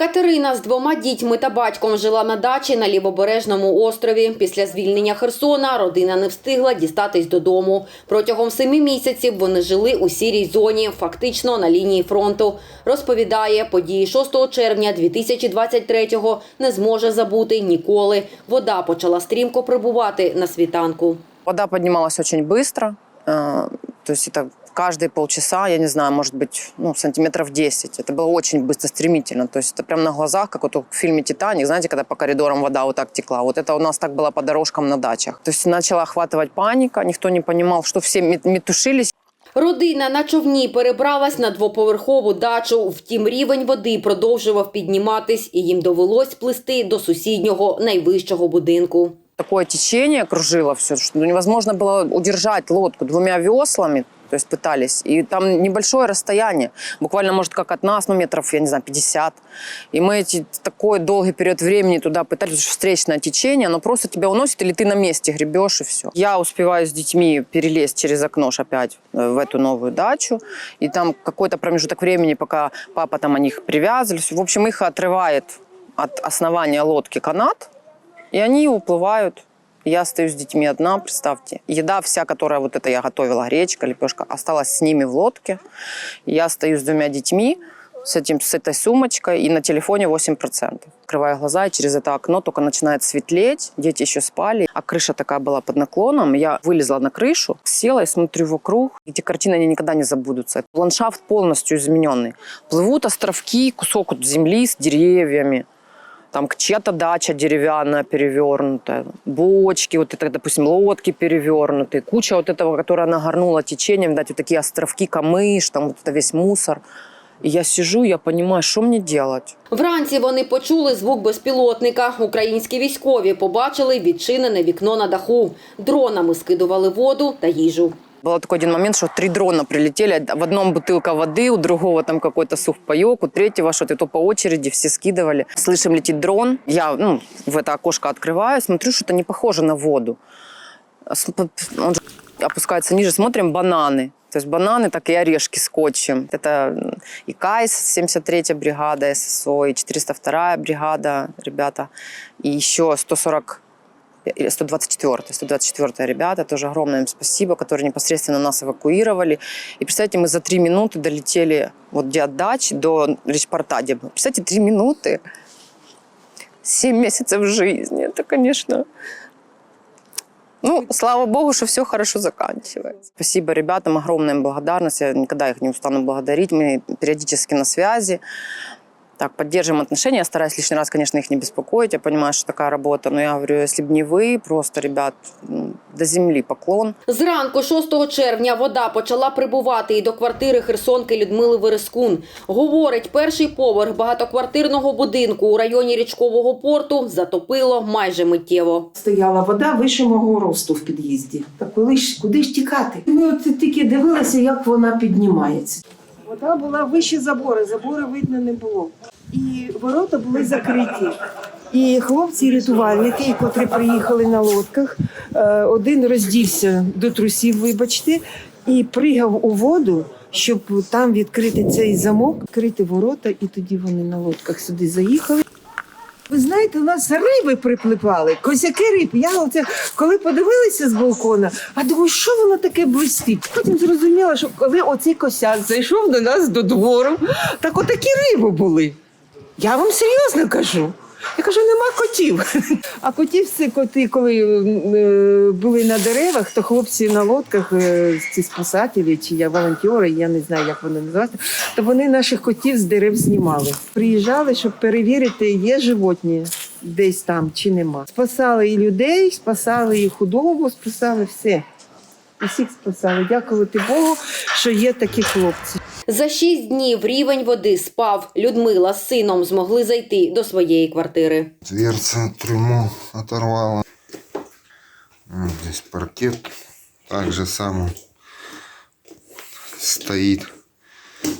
Катерина з двома дітьми та батьком жила на дачі на лівобережному острові. Після звільнення Херсона родина не встигла дістатись додому. Протягом семи місяців вони жили у сірій зоні, фактично на лінії фронту. Розповідає, події 6 червня 2023-го не зможе забути ніколи. Вода почала стрімко прибувати на світанку. Вода поднималась очень быстро, э, то есть это каждые полчаса, я не знаю, может быть, ну, сантиметров 10. Это было очень быстро, стремительно. То есть это прям на глазах, как вот в фильме «Титаник», знаете, когда по коридорам вода вот так текла. Вот это у нас так было по дорожкам на дачах. То есть начала охватывать паника, никто не понимал, что все мет- метушились. Родина на човні перебралась на двоповерхову дачу. Втім, рівень води продовжував підніматись, і їм довелось плисти до сусіднього найвищого будинку. Такое течение окружило все, что невозможно было удержать лодку двумя веслами, То есть пытались. И там небольшое расстояние, буквально, может, как от нас, ну, метров, я не знаю, 50. И мы эти, такой долгий период времени туда пытались, потому что встречное течение, оно просто тебя уносит, или ты на месте гребешь, и все. Я успеваю с детьми перелезть через окно опять э, в эту новую дачу, и там какой-то промежуток времени, пока папа там о них привязывались, в общем, их отрывает от основания лодки канат, и они уплывают. Я остаюсь с детьми одна, представьте. Еда вся, которая вот это я готовила, гречка, лепешка, осталась с ними в лодке. Я остаюсь с двумя детьми, с, этим, с этой сумочкой, и на телефоне 8%. Открываю глаза, и через это окно только начинает светлеть, дети еще спали, а крыша такая была под наклоном. Я вылезла на крышу, села и смотрю вокруг. Эти картины они никогда не забудутся. Ландшафт полностью измененный. Плывут островки, кусок земли с деревьями там чья-то дача деревянная перевернутая, бочки, вот это, допустим, лодки перевернутые, куча вот этого, которая нагорнула течением, видать, вот такие островки, камыш, там вот это весь мусор. И я сижу, я понимаю, что мне делать. Вранці вони почули звук безпілотника. Українські військові побачили відчинене вікно на даху. Дронами скидували воду та їжу. Был такой один момент, что три дрона прилетели. В одном бутылка воды, у другого там какой-то сухпайок, у третьего что-то. То по очереди все скидывали. Слышим, летит дрон. Я ну, в это окошко открываю, смотрю, что-то не похоже на воду. Он же опускается ниже, смотрим бананы. То есть бананы, так и орешки скотчем. Это и КАИС, 73-я бригада ССО, и 402-я бригада, ребята. И еще 140 или 124 124 ребята, тоже огромное им спасибо, которые непосредственно нас эвакуировали. И представьте, мы за три минуты долетели вот где от дач до речпорта, где. Представьте, три минуты, семь месяцев жизни. Это, конечно, ну, слава богу, что все хорошо заканчивается. Спасибо ребятам, огромная благодарность. Я никогда их не устану благодарить. Мы периодически на связи. Так, поддерживаем отношения. Я стараюсь лишний раз, конечно, их не беспокоить. Я понимаю, что такая работа. Но я говорю, если бы не вы, просто, ребят, ну, до земли поклон. Зранку 6 червня вода почала прибувати і до квартири херсонки Людмили Верескун. Говорить, перший поверх багатоквартирного будинку у районі річкового порту затопило майже миттєво. Стояла вода вище мого росту в під'їзді. Та коли ж куди ж тікати? Ми от тільки дивилися, як вона піднімається. Вода була вище забори, забори видно не було. І ворота були закриті. І хлопці, рятувальники, котрі приїхали на лодках, е, один роздівся до трусів, вибачте, і пригав у воду, щоб там відкрити цей замок, відкрити ворота, і тоді вони на лодках сюди заїхали. Ви знаєте, у нас риби приплипали, косяки риб. Я оце, коли подивилася з балкона, а думаю, що воно таке блистить. Потім зрозуміла, що коли оцей косяк зайшов до нас до двору, так отакі риби були. Я вам серйозно кажу. Я кажу, нема котів. А котів це коти, коли е, були на деревах, то хлопці на лодках, е, ці спасателі чи я волонтери, я не знаю, як вони називаються, то вони наших котів з дерев знімали. Приїжджали, щоб перевірити, є животні десь там чи нема. Спасали і людей, спасали і худобу, спасали все. Усіх спасали. Дякувати Богу, що є такі хлопці. За шість днів рівень води спав. Людмила з сином змогли зайти до своєї квартири. Дверца трюмо оторвала. Здесь паркет. Так же само стоит.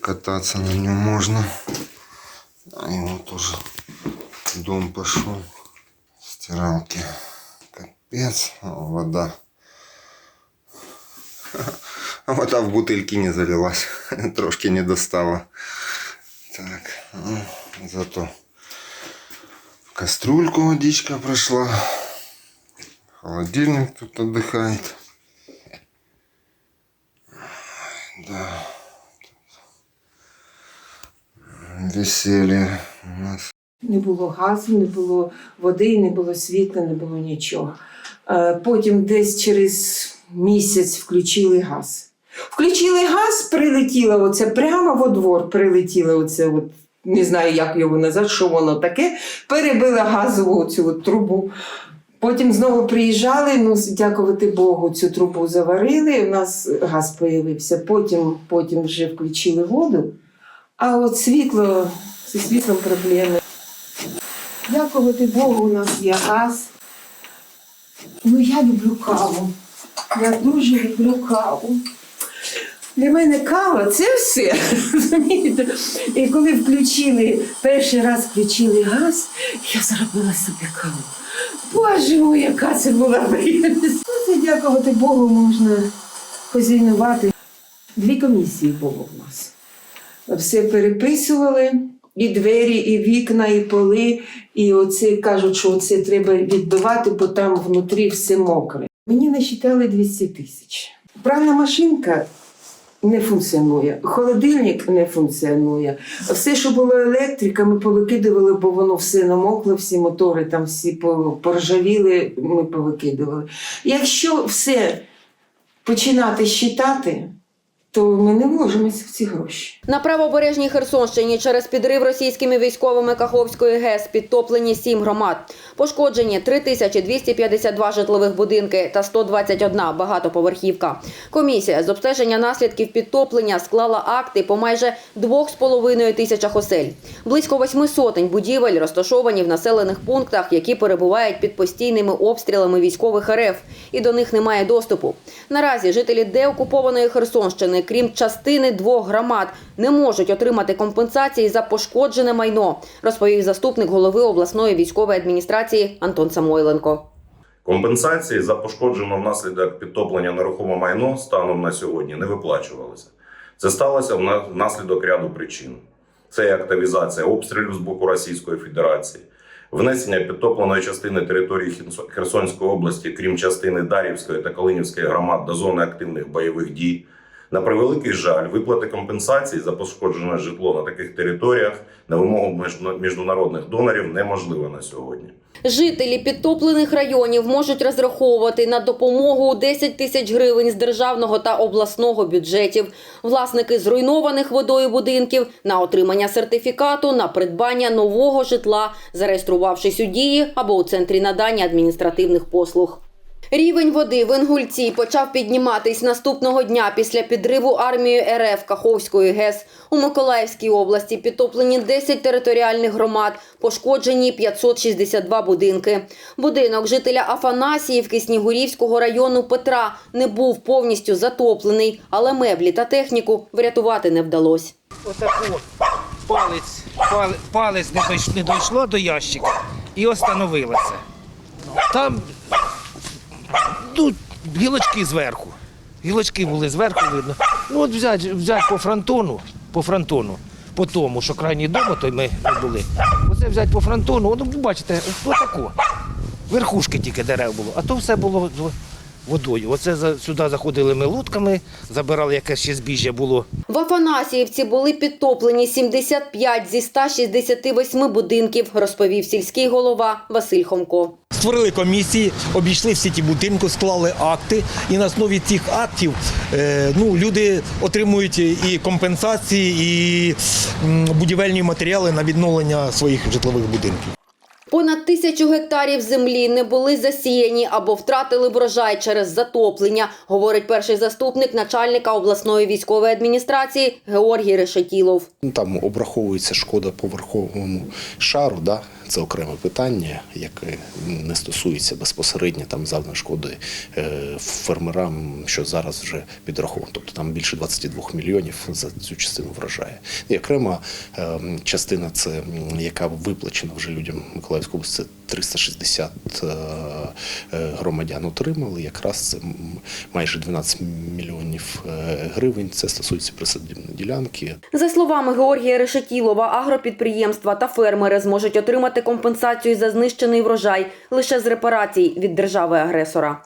Кататься на нем можно. А его тоже дом пошел. Стиралки. Капец. А, Вода. В бутыльки не залилась. Трошки не достала. Так. ну, Зато в кастрюльку водичка прошла. Холодильник тут отдыхает. Да. Веселье у нас. Не було газу, не було води, не було світла, не було нічого. Е, Потім десь через місяць включили газ. Включили газ, прилетіло оце прямо во двор, прилетіло оце, от, не знаю, як його назвати, що воно таке, перебила газову цю трубу. Потім знову приїжджали, ну, дякувати Богу, цю трубу заварили, у нас газ появився. Потім, потім вже включили воду, а от світло, зі світлом проблеми. Дякувати Богу, у нас є газ. Ну, я люблю каву. Я дуже люблю каву. Для мене кава це все. І коли включили, перший раз включили газ, я зробила собі каву. Боже мой, яка це була приємність. Ну, Це дякувати Богу, можна хозяйнувати. Дві комісії було в нас. Все переписували, і двері, і вікна, і поли. І оце кажуть, що це треба відбивати, бо там внутрі все мокре. Мені насчитали 200 тисяч. Пральна машинка не функціонує, холодильник не функціонує. Все, що було електрика, ми повикидували, бо воно все намокло, всі мотори там всі поржавіли, ми повикидували. Якщо все починати считати, то ми не вложимося в ці гроші. На правобережній Херсонщині через підрив російськими військовими Каховської ГЕС підтоплені сім громад. Пошкоджені 3252 житлових будинки та 121 багатоповерхівка. Комісія з обстеження наслідків підтоплення склала акти по майже 2,5 тисячах осель. Близько восьми сотень будівель розташовані в населених пунктах, які перебувають під постійними обстрілами військових РФ, і до них немає доступу. Наразі жителі деокупованої Херсонщини, крім частини двох громад, не можуть отримати компенсації за пошкоджене майно, розповів заступник голови обласної військової адміністрації Антон Самойленко. Компенсації за пошкоджене внаслідок підтоплення нерухоме майно станом на сьогодні не виплачувалися. Це сталося вна- внаслідок ряду причин: це і активізація обстрілів з боку Російської Федерації, внесення підтопленої частини території Херсо- Херсонської області, крім частини Дарівської та Калинівської громад до зони активних бойових дій. На превеликий жаль, виплати компенсацій за пошкоджене житло на таких територіях на вимогу міжнародних донорів неможливо на сьогодні. Жителі підтоплених районів можуть розраховувати на допомогу у 10 тисяч гривень з державного та обласного бюджетів. Власники зруйнованих водою будинків на отримання сертифікату на придбання нового житла, зареєструвавшись у дії або у центрі надання адміністративних послуг. Рівень води в Інгульці почав підніматись наступного дня після підриву армією РФ Каховської ГЕС. У Миколаївській області підтоплені 10 територіальних громад, пошкоджені 562 будинки. Будинок жителя Афанасіївки Снігурівського району Петра не був повністю затоплений, але меблі та техніку врятувати не вдалося. отаку палець, палець, палець не дійшло до ящика і остановилося. Там тут гілочки зверху. Гілочки були зверху видно. Ну от взяти, взяти по фронтону, по фронтону, по тому, що крайній дома, то ми не були. Оце взяти по фронтону, ну бачите, отако. Верхушки тільки дерев було, а то все було водою. Оце за- сюди заходили ми лодками, забирали якесь ще збіжжя було. В Афанасіївці були підтоплені 75 зі 168 будинків, розповів сільський голова Василь Хомко. Створили комісії, обійшли всі ті будинки, склали акти, і на основі цих актів е, ну, люди отримують і компенсації, і будівельні матеріали на відновлення своїх житлових будинків. Понад тисячу гектарів землі не були засіяні або втратили врожай через затоплення, говорить перший заступник начальника обласної військової адміністрації Георгій Решетілов. Ну, Там обраховується шкода поверховому шару, да? це окреме питання, яке не стосується безпосередньо там завданої шкоди е, фермерам, що зараз вже підраховано. Тобто там більше 22 мільйонів за цю частину вражає. І окрема е, частина це яка виплачена вже людям Миколаївської Херсонської області 360 е, е, громадян отримали. Якраз це майже 12 мільйонів е, гривень. Це стосується присадибної ділянки. За словами Георгія Решетілова, агропідприємства та фермери зможуть отримати компенсацію за знищений врожай лише з репарацій від держави-агресора.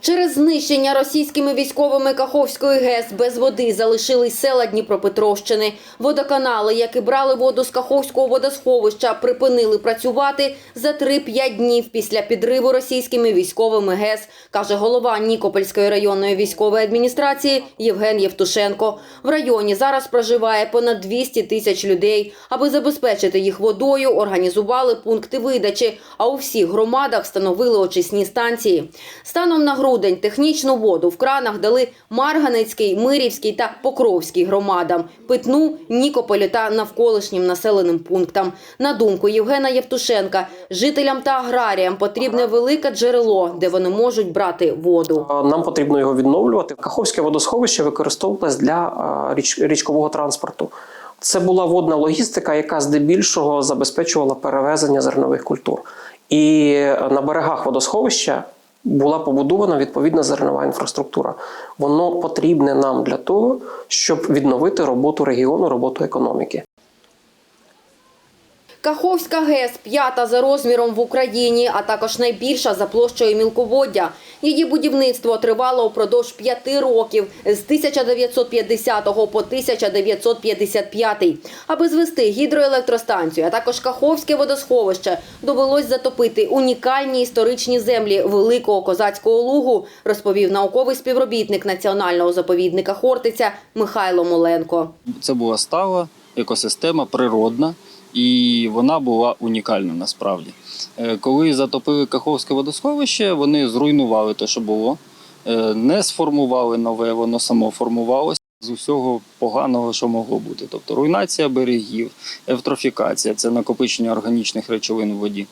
Через знищення російськими військовими Каховської ГЕС без води залишились села Дніпропетровщини. Водоканали, які брали воду з Каховського водосховища, припинили працювати за 3-5 днів після підриву російськими військовими ГЕС, каже голова Нікопольської районної військової адміністрації Євген Євтушенко. В районі зараз проживає понад 200 тисяч людей. Аби забезпечити їх водою, організували пункти видачі, а у всіх громадах встановили очисні станції. Станом на грудень технічну воду в кранах дали Марганецький, Мирівський та Покровський громадам, питну Нікополю та навколишнім населеним пунктам. На думку Євгена Євтушенка, жителям та аграріям потрібне велике джерело, де вони можуть брати воду. Нам потрібно його відновлювати. Каховське водосховище використовувалось для річ, річкового транспорту. Це була водна логістика, яка здебільшого забезпечувала перевезення зернових культур. І на берегах водосховища була побудована відповідна зернова інфраструктура. Воно потрібне нам для того, щоб відновити роботу регіону, роботу економіки. Каховська ГЕС – п'ята за розміром в Україні, а також найбільша за площею мілководдя. Її будівництво тривало упродовж п'яти років з 1950 по 1955. Аби звести гідроелектростанцію, а також Каховське водосховище, довелось затопити унікальні історичні землі Великого Козацького лугу, розповів науковий співробітник Національного заповідника Хортиця Михайло Моленко. Це була стала екосистема природна, і вона була унікальна насправді. Е, Коли затопили Каховське водосховище, вони зруйнували те, що було, е, не сформували нове, воно само формувалося з усього поганого, що могло бути. Тобто руйнація берегів, евтрофікація це накопичення органічних речовин в воді,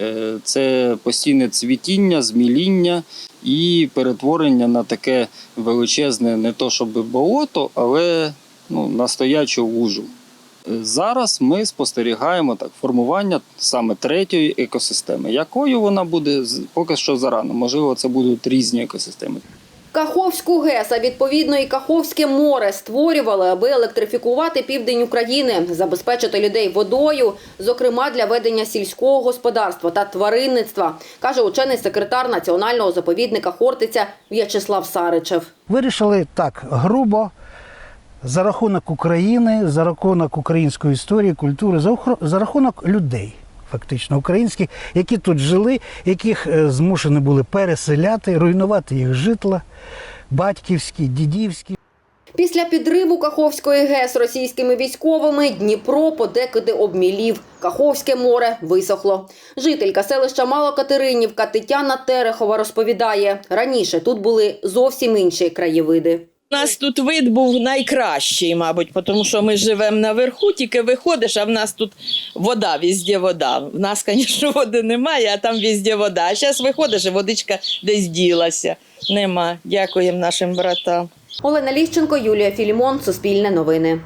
Е, це постійне цвітіння, зміління і перетворення на таке величезне, не то щоб болото, але ну, на лужу. Зараз ми спостерігаємо так формування саме третьої екосистеми. Якою вона буде з- поки що зарано? Можливо, це будуть різні екосистеми. Каховську ГЕС, а відповідно і Каховське море створювали, аби електрифікувати південь України, забезпечити людей водою, зокрема для ведення сільського господарства та тваринництва, каже учений секретар національного заповідника Хортиця В'ячеслав Саричев. Вирішили так грубо, за рахунок України, за рахунок української історії, культури, за, за рахунок людей, фактично українських, які тут жили, яких е, змушені були переселяти, руйнувати їх житла, батьківські, дідівські. Після підриву Каховської ГЕС російськими військовими Дніпро подекуди обмілів. Каховське море висохло. Жителька селища Малокатеринівка Тетяна Терехова розповідає, раніше тут були зовсім інші краєвиди. У нас тут вид був найкращий, мабуть, тому що ми живемо наверху, тільки виходиш, а в нас тут вода, везде вода. В нас, звісно, води немає, а там везде вода. А зараз виходиш, і водичка десь ділася. Нема. Дякуємо нашим братам. Олена Ліщенко, Юлія Філімон, Суспільне новини.